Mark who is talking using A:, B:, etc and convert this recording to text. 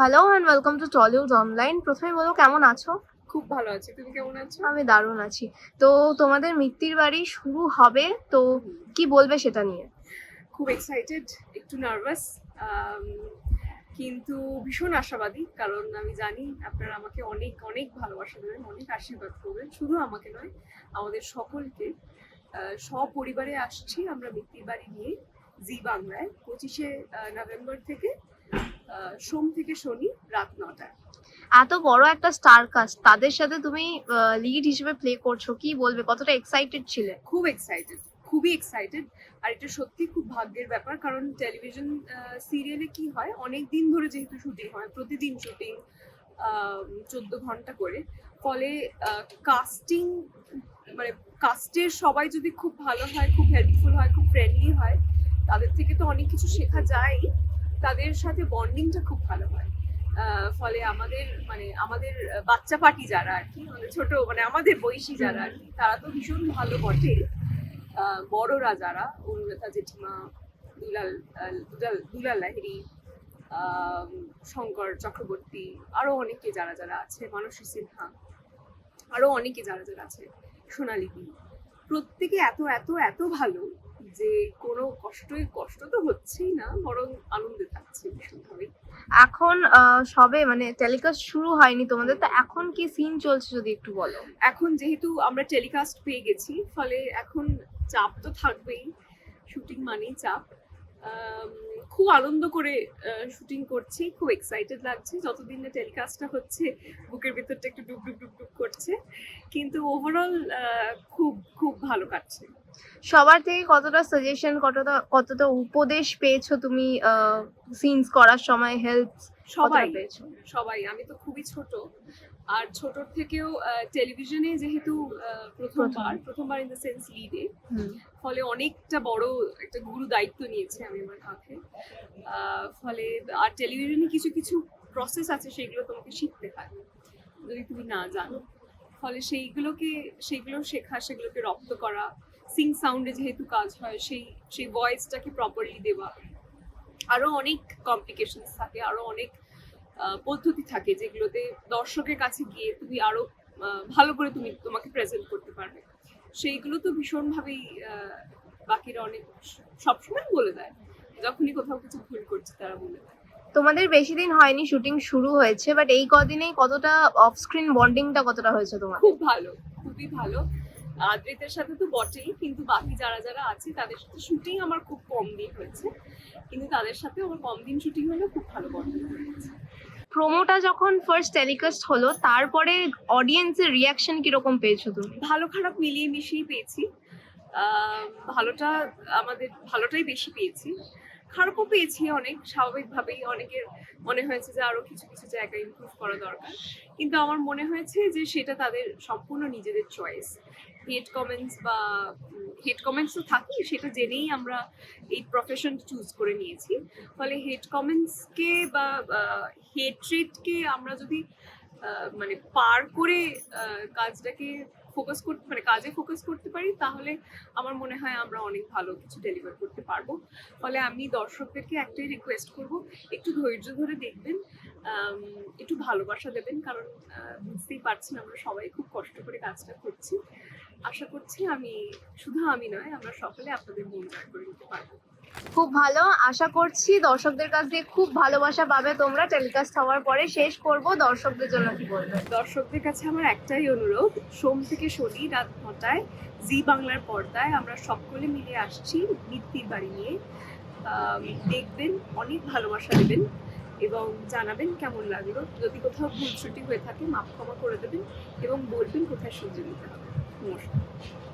A: Hello and welcome to Tollywood online প্রথমে বলো কেমন আছো?
B: খুব ভালো আছি। তুমি কেমন আছো?
A: আমি দারুণ আছি। তো তোমাদের মিত্তির বাড়ি শুরু হবে তো কি বলবে সেটা নিয়ে?
B: খুব এক্সাইটেড একটু নার্ভাস কিন্তু ভীষণ আশাবাদী কারণ আমি জানি আপনারা আমাকে অনেক অনেক ভালোবাসা দেবেন অনেক আশীর্বাদ করবেন। শুধু আমাকে নয় আমাদের সকলকে সপরিবারে আসছি আমরা মিত্তির বাড়ি নিয়ে জি বাংলায় পঁচিশে নভেম্বর থেকে সোম থেকে শনি রাত নটায়।
A: এত বড় একটা স্টার কাস্ট তাদের সাথে তুমি লিড হিসেবে প্লে করছ কি বলবে? কতটা এক্সাইটেড ছিলে?
B: খুব এক্সাইটেড খুবই এক্সাইটেড আর এটা সত্যি খুব ভাগ্যের ব্যাপার কারণ টেলিভিশন সিরিয়ালে কি হয় অনেক দিন ধরে যেহেতু শুটিং হয় প্রতিদিন শুটিং চোদ্দ ঘণ্টা করে ফলে কাস্টিং মানে কাস্টের সবাই যদি খুব ভালো হয় খুব হেল্পফুল হয় খুব ফ্রেন্ডলি হয় তাদের থেকে তো অনেক কিছু শেখা যায় তাদের সাথে বন্ডিংটা খুব ভালো হয়। ফলে আমাদের মানে আমাদের বাচ্চা পার্টি যারা আর কি মানে ছোট মানে আমাদের বয়সী যারা আর কি তারা তো ভীষণ ভালো বটে। বড়রা যারা অনুরাধা জেঠিমা দুলাল দুলাল দুলাল লাহিড়ি শঙ্কর চক্রবর্তী আরও অনেকে যারা যারা আছে মানসী সিনহা আরও অনেকে যারা যারা আছে সোনালি দি প্রত্যেকে এত এত এত ভালো যে কোনো কষ্টই কষ্ট তো হচ্ছেই না বরং আনন্দে থাকছে ভীষণভাবে।
A: এখন সবে মানে টেলিকাস্ট শুরু হয়নি তোমাদের তো এখন কি সিন চলছে যদি একটু বলো?
B: এখন যেহেতু আমরা টেলিকাস্ট পেয়ে গেছি ফলে এখন চাপ তো থাকবেই শুটিং মানেই চাপ। খুব আনন্দ করে শুটিং করছি। খুব এক্সাইটেড লাগছে। যতদিন না টেলিকাস্টটা হচ্ছে বুকের ভিতরটা একটু ডুব ডুব ডুব ডুব করছে। কিন্তু ওভারঅল খুব খুব ভালো কাটছে।
A: সবার থেকে কতটা সাজেশন কতটা কতটা উপদেশ পেয়েছ তুমি সিনস করার সময় হেল্প
B: সবাই
A: পেয়েছ?
B: সবাই। আমি তো খুবই ছোট। আর ছোটর থেকেও টেলিভিশনে যেহেতু প্রথমবার প্রথমবার ইন দ্য সেন্স লিডে ফলে অনেকটা বড় একটা গুরু দায়িত্ব নিয়েছে আমি আমার কাঁধে আহ, ফলে আর টেলিভিশনে কিছু কিছু প্রসেস আছে সেগুলো তোমাকে শিখতে হয় যদি তুমি না জানো। ফলে সেইগুলোকে সেইগুলো শেখা সেগুলোকে রপ্ত করা সিং সাউন্ডে যেহেতু কাজ হয় সেই সেই ভয়েসটাকে প্রপারলি দেওয়া। আরও অনেক কমপ্লিকেশনস থাকে আরও অনেক পদ্ধতি থাকে যেগুলোতে দর্শকের কাছে গিয়ে তুমি আরও ভালো করে তুমি তোমাকে প্রেজেন্ট করতে পারবে। সেইগুলো তো ভীষণভাবেই বাকিরা অনেক সবসময় বলে দেয়। যখনই কোথাও কিছু ভুল করছে তারা বলে দেয়।
A: তোমাদের বেশি দিন হয়নি শুটিং শুরু হয়েছে বাট এই কদিনেই কতটা অফ স্ক্রিন বন্ডিংটা কতটা হয়েছে তোমার?
B: খুব ভালো খুবই ভালো। আদ্রিতের সাথে তো বটেই কিন্তু বাকি যারা যারা আছে তাদের সাথে শুটিং আমার খুব কম দিন হয়েছে। কিন্তু তাদের সাথে আমার কম দিন শুটিং হলেও খুব ভালো বন্ডিং হয়েছে।
A: প্রোমোটা যখন ফার্স্ট টেলিকাস্ট হলো, তারপরে অডিয়েন্সের রিয়াকশন কীরকম পেয়েছ তুমি?
B: ভালো খারাপ মিলিয়ে মিশিয়ে পেয়েছি। ভালোটা আমাদের, ভালোটাই বেশি পেয়েছি। খারাপও পেয়েছি অনেক, স্বাভাবিকভাবেই অনেকের মনে হয়েছে যে আরও কিছু কিছু জায়গায় ইমপ্রুভ করা দরকার। কিন্তু আমার মনে হয়েছে যে সেটা তাদের সম্পূর্ণ নিজেদের চয়েস হেড কমেন্টস বা হেড কমেন্টস তো থাকেই, সেটা জেনেই আমরা এই প্রফেশন চুজ করে নিয়েছি। ফলে হেড কমেন্টসকে বা হেড ট্রেটকে আমরা যদি মানে পার করে কাজটাকে ফোকাস করতে মানে কাজে ফোকাস করতে পারি, তাহলে আমার মনে হয় আমরা অনেক ভালো কিছু ডেলিভার করতে পারব। ফলে আমি দর্শকদেরকে একটাই রিকোয়েস্ট করব, একটু ধৈর্য ধরে দেখবেন একটু ভালোবাসা দেবেন, কারণ বুঝতেই পারছেন আমরা সবাই খুব কষ্ট করে কাজটা করছি। আশা করছি আমি শুধু আমি নয় আমরা সকলে আপনাদের মন জয় করে নিতে পারব।
A: খুব ভালো। আশা করছি দর্শকদের কাছ দিয়ে খুব ভালোবাসা পাবে তোমরা। টেলিকাস্ট হওয়ার পরে শেষ করব। দর্শকদের জন্য কি বলবে?
B: দর্শকদের কাছে আমার একটাই অনুরোধ সোম থেকে শনি রাত নটায় জি বাংলার পর্দায় আমরা সকলে মিলে আসছি মিত্তির বাড়ি নিয়ে। দেখবেন অনেক ভালোবাসা দেবেন এবং জানাবেন কেমন লাগল। যদি কোথাও ভুল ত্রুটি হয়ে থাকে মাপ ক্ষমা করে দেবেন এবং বলবেন কোথায় শুনতে দিতে হবে। 五十